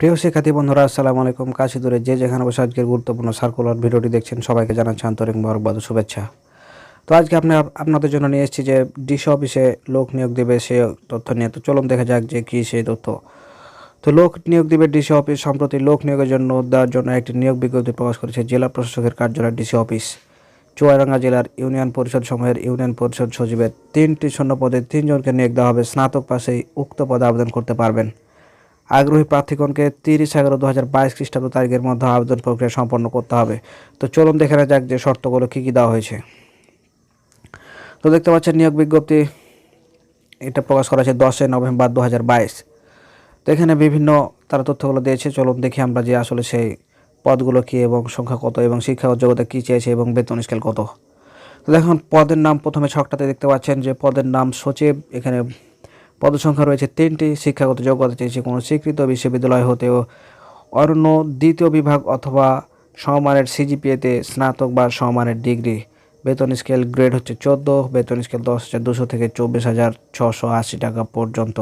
প্রিয় শিক্ষার্থী বন্ধুরা, আসসালামু আলাইকুম। কাশি দূরে যে যেখানে বসে আজকের গুরুত্বপূর্ণ সার্কুলার ভিডিওটি দেখছেন, সবাইকে জানাচ্ছি আন্তরিক মোবারকবাদ ও শুভেচ্ছা। তো আজকে আপনি আপনাদের জন্য নিয়ে এসেছি যে ডিসি অফিসে লোক নিয়োগ দেবে, সে তথ্য নিয়ে। তো চলুন দেখা যাক যে কী সেই তথ্য। তো লোক নিয়োগ দিবে ডিসি অফিস, সম্প্রতি লোক নিয়োগের জন্য দেওয়ার জন্য একটি নিয়োগ বিজ্ঞপ্তি প্রকাশ করেছে জেলা প্রশাসকের কার্যালয় ডিসি অফিস। চুয়াডাঙ্গা জেলার ইউনিয়ন পরিষদ সমূহের ইউনিয়ন পরিষদ সচিবের তিনটি শূন্য পদে তিনজনকে নিয়োগ দেওয়া হবে। স্নাতক পাশেই উক্ত পদে আবেদন করতে পারবেন। আগ্রহী প্রার্থীগণকে তিরিশ এগারো দু হাজার বাইশ খ্রিস্টাব্দ তারিখের মধ্যে আবেদন প্রক্রিয়া সম্পন্ন করতে হবে। তো চলুন দেখে যাক যে শর্তগুলো কী কী দেওয়া হয়েছে। তো দেখতে পাচ্ছেন, নিয়োগ বিজ্ঞপ্তি এটা প্রকাশ করা হয়েছে দশই নভেম্বর দু হাজার বাইশ। তো এখানে বিভিন্ন তারা তথ্যগুলো দিয়েছে। চলুন দেখি আমরা যে আসলে সেই পদগুলো কী এবং সংখ্যা কত এবং শিক্ষা যোগ্যতা কী চেয়েছে এবং বেতন স্কেল কত। তো দেখুন, পদের নাম প্রথমে ছকটাতে দেখতে পাচ্ছেন যে পদের নাম সচিব, এখানে পদসংখ্যা রয়েছে তিনটি, শিক্ষাগত যোগ্যতা চেয়েছে কোনো স্বীকৃত বিশ্ববিদ্যালয় হতেও অন্য দ্বিতীয় বিভাগ অথবা সমমানের সিজিপিএতে স্নাতক বা সমমানের ডিগ্রি। বেতন স্কেল গ্রেড হচ্ছে চোদ্দ, বেতন স্কেল দশ হাজার দুশো থেকে চব্বিশ হাজার ছশো আশি টাকা পর্যন্ত।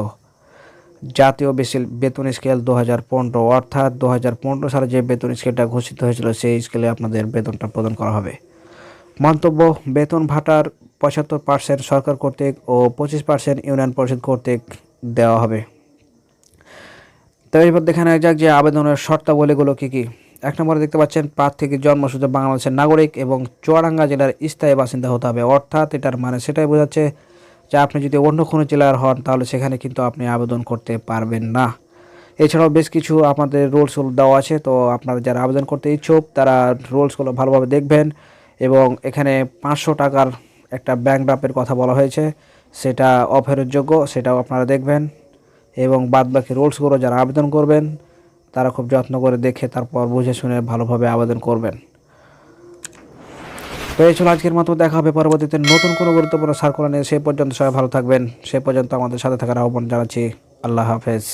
জাতীয় বেসিল বেতন স্কেল দু হাজার পনেরো, অর্থাৎ দু হাজার পনেরো সালে যে বেতন স্কেলটা ঘোষিত হয়েছিল, সেই স্কেলে আপনাদের বেতনটা প্রদান করা হবে। মন্তব্য, বেতন ভাতার পঁচাত্তর পার্সেন্ট সরকার কর্তৃক ও পঁচিশ পার্সেন্ট ইউনিয়ন পরিষদ কর্তৃক দেওয়া হবে। তো এবার দেখে নেওয়া যাক যে আবেদনের শর্তাবলীগুলো কী কী। এক নম্বরে দেখতে পাচ্ছেন, প্রার্থীকে জন্মসূত্রে বাংলাদেশের নাগরিক এবং চুয়াডাঙ্গা জেলার স্থায়ী বাসিন্দা হতে হবে। অর্থাৎ এটার মানে সেটাই বোঝাচ্ছে যে আপনি যদি অন্য কোনো জেলার হন, তাহলে সেখানে কিন্তু আপনি আবেদন করতে পারবেন না। এছাড়াও বেশ কিছু আপনাদের রুলসগুলো দেওয়া আছে, তো আপনারা যারা আবেদন করতে ইচ্ছুক, তারা রুলসগুলো ভালোভাবে দেখবেন এবং এখানে পাঁচশো টাকার একটা ব্যাংক ড্রাফের কথা বলা হয়েছে। সেটা অফেরত যোগ্য, সেটাও আপনারা দেখবেন। এবং বাদবাকি রুলসগুলো যারা আবেদন করবেন, তারা খুব যত্ন করে দেখে তারপর বুঝে শুনে ভালোভাবে আবেদন করবেন। তো এই ছিল আজকের মতো, দেখা হবে পরবর্তীতে নতুন কোনো গুরুত্বপূর্ণ সার্কুলার নিয়ে। সে পর্যন্ত সবাই ভালো থাকবেন, সে পর্যন্ত আমাদের সাথে থাকার আহ্বান জানাচ্ছি। আল্লাহ হাফেজ।